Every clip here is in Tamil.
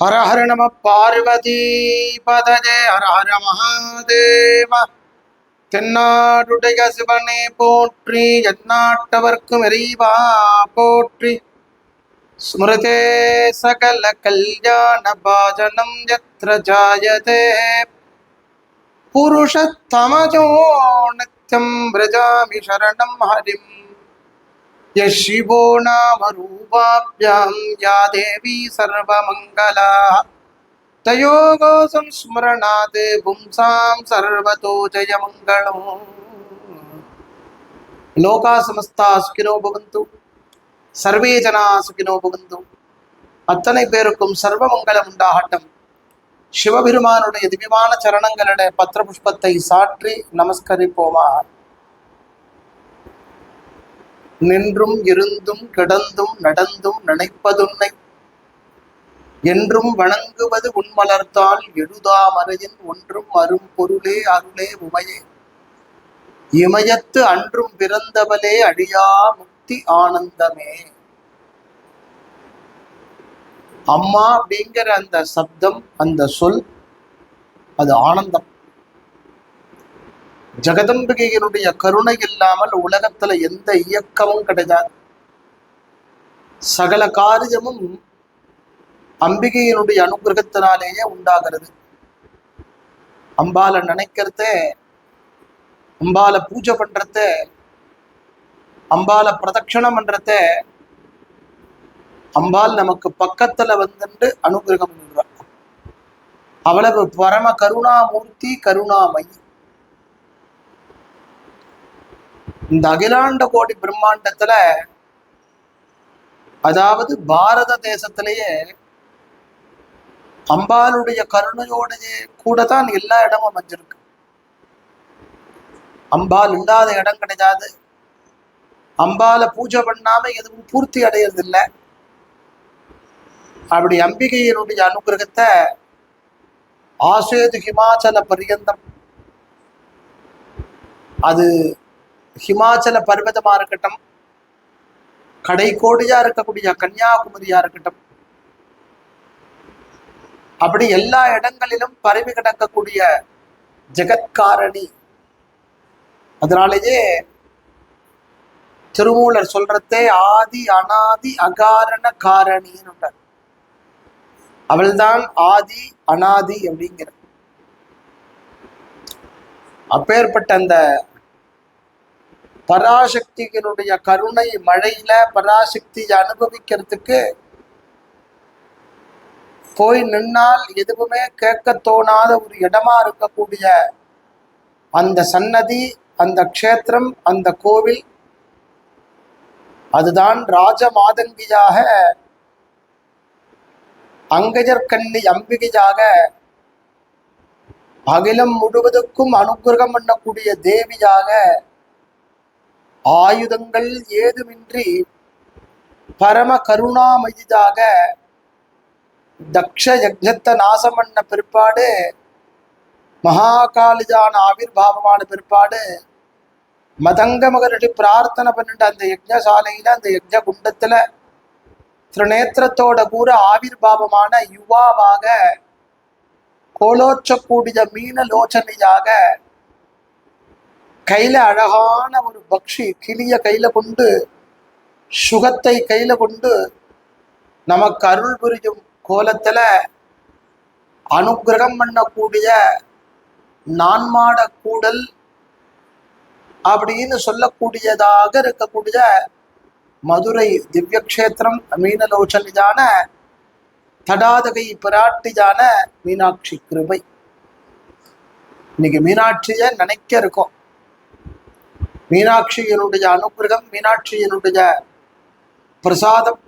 ஹர ஹர நம பார்வதி பதஜே ஹர ஹர மகாதேவ தென்னாடுடைய சிவனே போற்றி எந்நாட்டவர்க்கும் இறைவா போற்றி. ஸ்மிருதே சகல கல்யாண பாஜனம் எத்திர ஜாயதே. புருஷத்தமஜோ நித்யம் விரஜாமி சரணம் ஹரிம். यः शिवो नाम रूपाभ्यां या देवी सर्वमङ्गला तयोगो संस्मरणात् पुंसां सर्वतो जयमङ्गलम् लोका समस्ता सुखिनो भवन्तु சர்வே ஜனா சுகினோ புகுந்தும் அத்தனை பேருக்கும் சர்வ மங்களம் உண்டாகட்டும் சிவபெருமானுடைய திவ்யமான சரணங்களுடைய பத்திர புஷ்பத்தை சாற்றி நமஸ்கரிப்போமா நின்றும் இருந்தும் கிடந்தும் நடந்தும் நினைப்பதுன்னை என்றும் வணங்குவது உன்மலர்த்தால் எழுதாமறையின் ஒன்றும் அரும் பொருளே அருளே உமையே. இமயத்து அன்றும் பிறந்தவளே அழியா முக்தி ஆனந்தமே. அம்மா அப்படிங்கிற அந்த சப்தம் அந்த சொல் அது ஆனந்தம். ஜெகதம்பிகையினுடைய கருணை இல்லாமல் உலகத்துல எந்த இயக்கமும் கிடையாது. சகல காரியமும் அம்பிகையினுடைய அனுகிரகத்தினாலேயே உண்டாகிறது. அம்பால நினைக்கிறத அம்பால பூஜை பண்றத அம்பால பிரதட்சணம் பண்றத அம்பாள் நமக்கு பக்கத்துல வந்துட்டு அனுகிரகம் அவ்வளவு பரம கருணாமூர்த்தி கருணாமயி. இந்த அகிலாண்ட கோடி பிரம்மாண்டத்துல அதாவது பாரத தேசத்திலேயே அம்பாளுடைய கருணையோடைய கூட தான் எல்லா இடமும் அமைஞ்சிருக்கு. அம்பாள் இல்லாத இடம் கிடையாது. அம்பாலை பூஜை பண்ணாம எதுவும் பூர்த்தி அடையிறது இல்லை அப்படி அம்பிகையினுடைய அனுகிரகத்தை ஆசேது ஹிமாச்சல பரியந்தம். அது ஹிமாச்சல பர்வதமா இருக்கட்டும் கடைக்கோடியா இருக்கக்கூடிய கன்னியாகுமரியா இருக்கட்டும் அப்படி எல்லா இடங்களிலும் பரவி கிடக்கக்கூடிய ஜெகத்காரணி. அதனாலேயே திருமூலர் சொல்றதே ஆதி அனாதி அகாரண காரணின்னு அவள்தான் ஆதி அனாதி அப்படிங்கிற அப்பேற்பட்ட அந்த பராசக்திகளுடைய கருணை மழையில பராசக்தியை அனுபவிக்கிறதுக்கு போய் நின்னால் எதுவுமே கேட்க தோணாத ஒரு இடமா இருக்கக்கூடிய அந்த சன்னதி அந்த க்ஷேத்திரம் அந்த கோவில் அதுதான் ராஜ மாதங்கியாக அங்கஜர்கண்ணி அம்பிகையாக அகிலம் முழுவதுக்கும் அனுகிரகம் பண்ணக்கூடிய தேவியாக ஆயுதங்கள் ஏதுமின்றி பரம கருணாமயிதாக தக்ஷ யஜத்தை நாசம் பண்ண பிற்பாடு மகாகாலிஜான ஆவிர்வாவமான பிற்பாடு மதங்க மகரிஷி பிரார்த்தனை பண்ணிட்டு அந்த யஜ்னசாலையில் அந்த யஜ்ஞ குண்டத்துல திருநேத்திரத்தோட கூட ஆவிர்வாவமான யுவாவாக கோலோச்சக்கூடிய மீனலோச்சனையாக கையில அழகான ஒரு பக்ஷி கிளிய கையில கொண்டு சுகத்தை கையில கொண்டு நமக்கு அருள் புரியும் கோலத்துல அனுகிரகம் பண்ணக்கூடிய நான்மாட கூடல் அப்படின்னு சொல்லக்கூடியதாக இருக்கக்கூடிய மதுரை திவ்யக்ஷேத்திரம் மீனலோச்சனிதான தடாதகை பிராட்டியான மீனாட்சி கிருபை. இன்னைக்கு மீனாட்சிய நினைக்க இருக்கோம். மீனாட்சியினுடைய அனுகிரகம் மீனாட்சியினுடைய பிரசாதம்.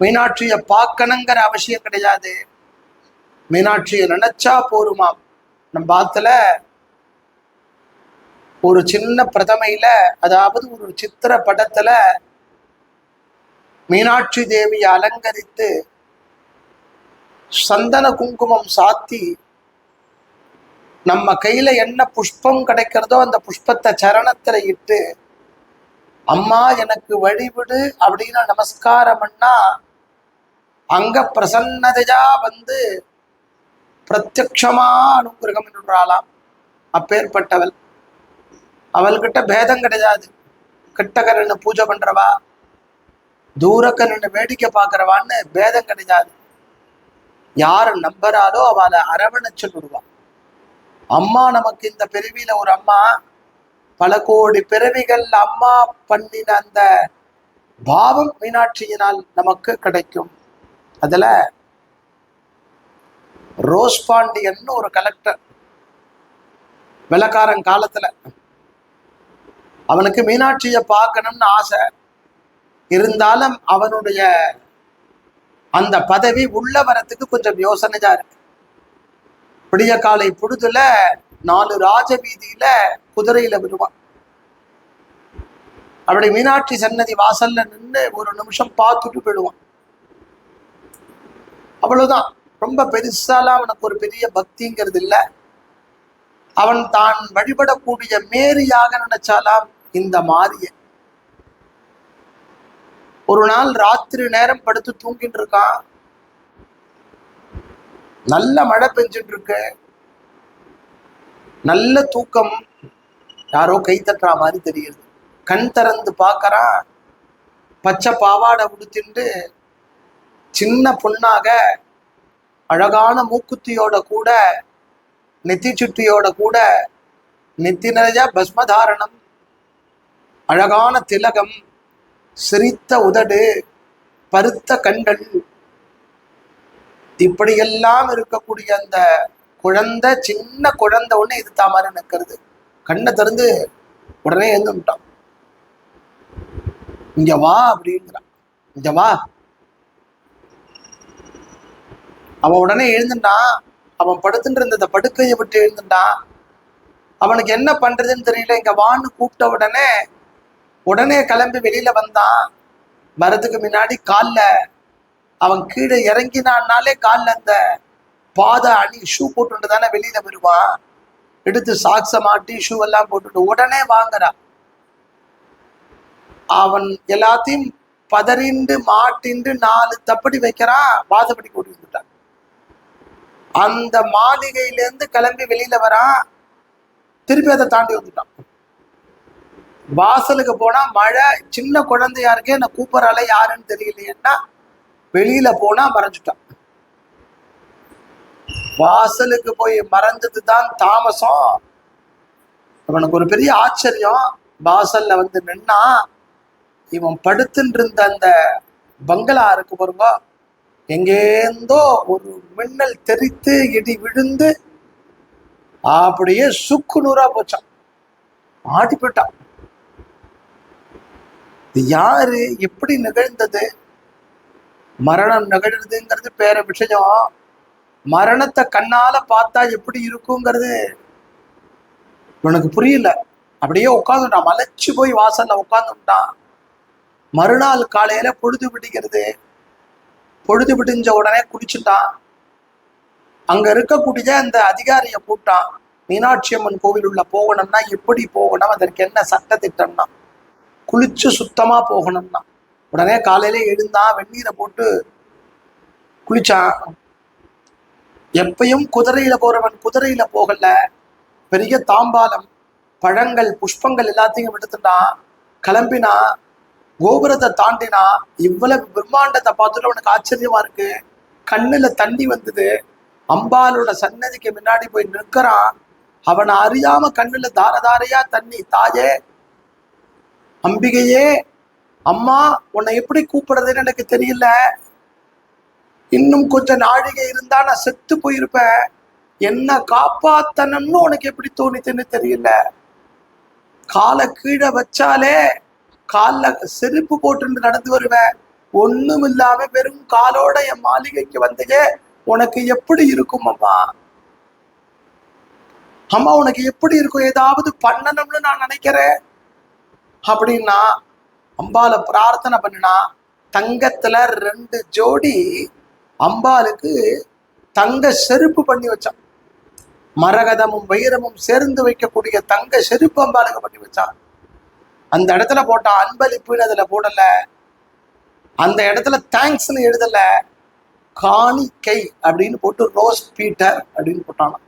மீனாட்சியை பார்க்கணுங்கிற அவசியம் கிடையாது. மீனாட்சியை நினைச்சா போருமாம் நம்ம பார்த்துல ஒரு சின்ன பிரதமையில அதாவது ஒரு சித்திர படத்துல மீனாட்சி தேவியை அலங்கரித்து சந்தன குங்குமம் சாத்தி நம்ம கையில என்ன புஷ்பம் கிடைக்கிறதோ அந்த புஷ்பத்தை சரணத்துல இட்டு அம்மா எனக்கு வழிவிடு அப்படின்னு நமஸ்காரம் பண்ணா அங்க பிரசன்னதையா வந்து பிரத்யக்ஷமா அனுகிரகம் என்றாளாம். அப்பேற்பட்டவள். அவள்கிட்ட பேதம் கிடையாது. கிட்டக்க நின்று பூஜை பண்றவா தூரக்க நின்று வேடிக்கை பார்க்கறவான்னு பேதம் கிடையாது. யார் நம்புறாலோ அவளை அரவணைச்சு விடுவான் அம்மா நமக்கு இந்த பிறவியில ஒரு அம்மா. பல கோடி பிறவிகள் அம்மா பண்ணின அந்த பாவம் மீனாட்சியினால் நமக்கு கிடைக்கும். அதுல ரோஸ் பாண்டியன் ஒரு கலெக்டர் வெள்ளக்காரன் காலத்துல. அவனுக்கு மீனாட்சியை பார்க்கணும்னு ஆசை. இருந்தாலும் அவனுடைய அந்த பதவி உள்ள வரத்துக்கு கொஞ்சம் யோசனையா இருக்கு. விடிய காலை பொழுதுல நாலு ராஜ வீதியில குதிரையில விடுவான். அப்படி மீனாட்சி சன்னதி வாசல்ல நின்று ஒரு நிமிஷம் பார்த்துட்டு போயிடுவான் அவ்வளவுதான். ரொம்ப பெருசாலாம் அவனுக்கு ஒரு பெரிய பக்திங்கிறது இல்லை. அவன் தான் வழிபடக்கூடிய மேரியாக நினைச்சாலாம் இந்த மாரிய. ஒரு நாள் ராத்திரி நேரம் படுத்து தூங்கிட்டு இருக்கான். நல்ல மழை பெஞ்சிட்டு இருக்கு நல்ல தூக்கம். யாரோ கை தட்டுற மாதிரி தெரியுது. கண் திறந்து பார்க்கறான் பச்சை பாவாடை உடுத்திண்டு சின்ன பொண்ணாக அழகான மூக்குத்தியோட கூட நெத்தி சுட்டியோட கூட நெத்தி நிறைய பஸ்மதாரணம் அழகான திலகம் சிரித்த உதடு பருத்த கண்கள் இப்படியெல்லாம் இருக்கக்கூடிய அந்த குழந்தை சின்ன குழந்தை ஒண்ணு இது மாதிரி நிற்கிறது கண்ணை திறந்து உடனே எழுந்துட்டான். இங்க வா அப்படிங்கிறான். இங்க வா. அவன் உடனே எழுந்துட்டான். அவன் படுத்துட்டு இருந்த அந்த படுக்கையை விட்டு எழுந்துட்டான். அவனுக்கு என்ன பண்றதுன்னு தெரியல. இங்க வான்னு கூப்பிட்ட உடனே உடனே கிளம்பி வெளியில வந்தான். வரதுக்கு முன்னாடி கால்ல அவன் கீழே இறங்கினான்னாலே காலில் அந்த பாதை அணி ஷூ போட்டுட்டு தானே வெளியில வருவான். எடுத்து சாக்ஸ மாட்டி ஷூ எல்லாம் போட்டுட்டு உடனே வாங்குறான். அவன் எல்லாத்தையும் பதறிண்டு மாட்டிண்டு நாலு தப்படி வைக்கிறான். வாசப்படி கூட்டி வந்துட்டான். அந்த மாளிகையிலேருந்து கிளம்பி வெளியில வரான். திருப்பி அதை தாண்டி வந்துட்டான். வாசலுக்கு போனா மழை சின்ன குழந்தையா இருக்கே என்ன கூப்பிடறால யாருன்னு தெரியலையேன்னா வெளியில போனா மறைஞ்சுட்டான். வாசலுக்கு போய் மறைஞ்சது தான் தாமசம். அவனுக்கு ஒரு பெரிய ஆச்சரியம். வாசல்ல வந்து நின்னா இவன் படுத்துட்டு இருந்த அந்த பங்களா இருக்கு பாருங்க எங்கேந்தோ ஒரு மின்னல் தெரித்து இடி விழுந்து அப்படியே சுக்கு நூறா போச்சான். ஆடி போயிட்டான் யாரு? எப்படி நிகழ்ந்தது? மரணம் நிகழ்றதுங்கிறது பேர விஷயம். மரணத்தை கண்ணால பார்த்தா எப்படி இருக்குங்கிறது உனக்கு புரியல. அப்படியே உட்காந்துட்டான் மலைச்சு போய் வாசல்ல உட்காந்துட்டான் மறுநாள் காலையில பொழுது பிடிக்கிறது பொழுது விடிஞ்ச உடனே குடிச்சுட்டான். அங்க இருக்கக்கூடிய அந்த அதிகாரியை கூட்டான் மீனாட்சி அம்மன் கோவில் உள்ள போகணும்னா எப்படி போகணும்? அதற்கு என்ன சட்ட திட்டம்னா குளிச்சு சுத்தமா போகணும்னா. உடனே காலையில எழுந்தான் வெந்நீரை போட்டு குளிச்சான். எப்பயும் குதிரையில போறவன் குதிரையில போகல. பெரிய தாம்பாலம் பழங்கள் புஷ்பங்கள் எல்லாத்தையும் எடுத்துட்டான் கிளம்பினா கோபுரத்தை தாண்டினா இவ்வளவு பிரம்மாண்டத்தை பார்த்துட்டு அவனுக்கு ஆச்சரியமா இருக்கு. கண்ணுல தண்ணி வந்தது. அம்பாலோட சன்னதிக்கு முன்னாடி போய் நிற்கிறான். அவனை அறியாம கண்ணுல தார தாரையா தண்ணி. தாயே அம்பிகையே அம்மா உன்னை எப்படி கூப்பிடுறதுன்னு எனக்கு தெரியல. இன்னும் கொஞ்சம் நாழிகை இருந்தா நான் செத்து போயிருப்பேன். என்ன காப்பாத்தணும்னு உனக்கு எப்படி தோணிச்சுன்னு தெரியல. காலை கீழே வச்சாலே காலில் செருப்பு போட்டு நடந்து வருவேன். ஒன்றும் இல்லாம வெறும் காலோட என் மாளிகைக்கு வந்தீங்க உனக்கு எப்படி இருக்கும் அம்மா? அம்மா உனக்கு எப்படி இருக்கும்? ஏதாவது பண்ணணும்னு நான் நினைக்கிறேன். அப்படின்னா அம்பால பிரார்த்தனை பண்ணினா தங்கத்துல ரெண்டு ஜோடி அம்பாளுக்கு தங்க செருப்பு பண்ணி வச்சான். மரகதமும் வைரமும் சேர்ந்து வைக்கக்கூடிய தங்க செருப்பு அம்பாளுக்கு பண்ணி வச்சான். அந்த இடத்துல போட்டான் அன்பளிப்புன்னு அதுல போடல. அந்த இடத்துல தேங்க்ஸ்னு எழுதல. காணிக்கை அப்படின்னு போட்டு ரோஸ் பீட்டர் அப்படின்னு போட்டானா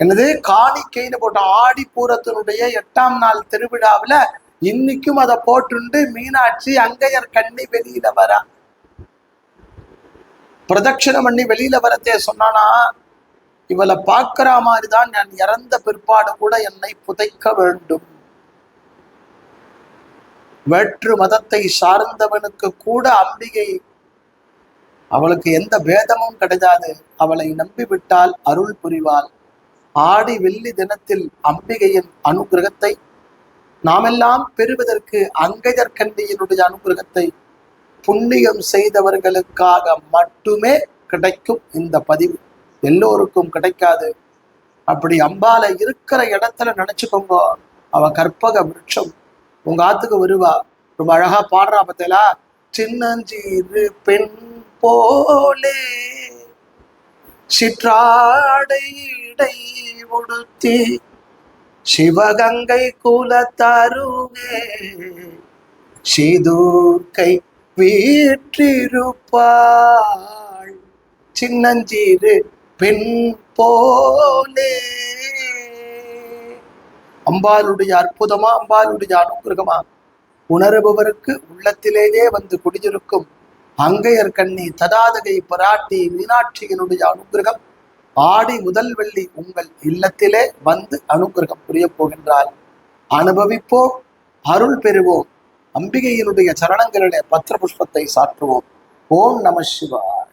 என்னது? காணிக்கைன்னு போட்டான் ஆடி பூரத்தினுடைய எட்டாம் நாள் திருவிழாவில் இன்னைக்கும் அதை போட்டுண்டு மீனாட்சி அங்கையர் கண்ணி வெளியில வரா. பிரதட்சிணம் பண்ணி வெளியில வரத்தே சொன்னானா இவளை பார்க்கிற மாதிரிதான் நான் இறந்த பிற்பாடு கூட என்னை புதைக்க வேண்டும். வேற்று மதத்தை சார்ந்தவனுக்கு கூட அம்பிகை. அவளுக்கு எந்த பேதமும் கிடையாது. அவளை நம்பிவிட்டால் அருள் புரிவாள். ஆடி வெள்ளி தினத்தில் அம்பிகையின் அனுகிரகத்தை நாமெல்லாம் பெறுவதற்கு அங்கையர்கண்டியினுடைய அனுகிரகத்தை புண்ணியம் செய்தவர்களுக்காக மட்டுமே கிடைக்கும் இந்த பதிவு. எல்லோருக்கும் கிடைக்காது. அப்படி அம்பால இருக்கிற இடத்துல நினைச்சுக்கோங்க. அவ கற்பக விருட்சம். உங்க ஆத்துக்கு வருவா. ரொம்ப அழகா பாடுறா பார்த்தீங்களா? சின்னஞ்சீரு பெண் போலே சிற்றாடை உடுத்தி சிவகங்கை குலத்தருவே சீதூர்க்கை வீற்றிருப்பாள். சின்னஞ்சீரு பெண் போலே அம்பாளுடைய அற்புதமா அம்பாளுடைய அனுகிரகமா உணருபவருக்கு உள்ளத்திலேயே வந்து குடியிருக்கும் அங்கையர் கண்ணி ததாதகை பராட்டி மீனாட்சியினுடைய அனுகிரகம் ஆடி முதல் வெள்ளி உங்கள் இல்லத்திலே வந்து அனுகிரகம் புரிய போகின்றார் அனுபவிப்போம் அருள் பெறுவோம். அம்பிகையினுடைய சரணங்களிலே பத்திர புஷ்பத்தை சாற்றுவோம். ஓம் நம சிவாய்.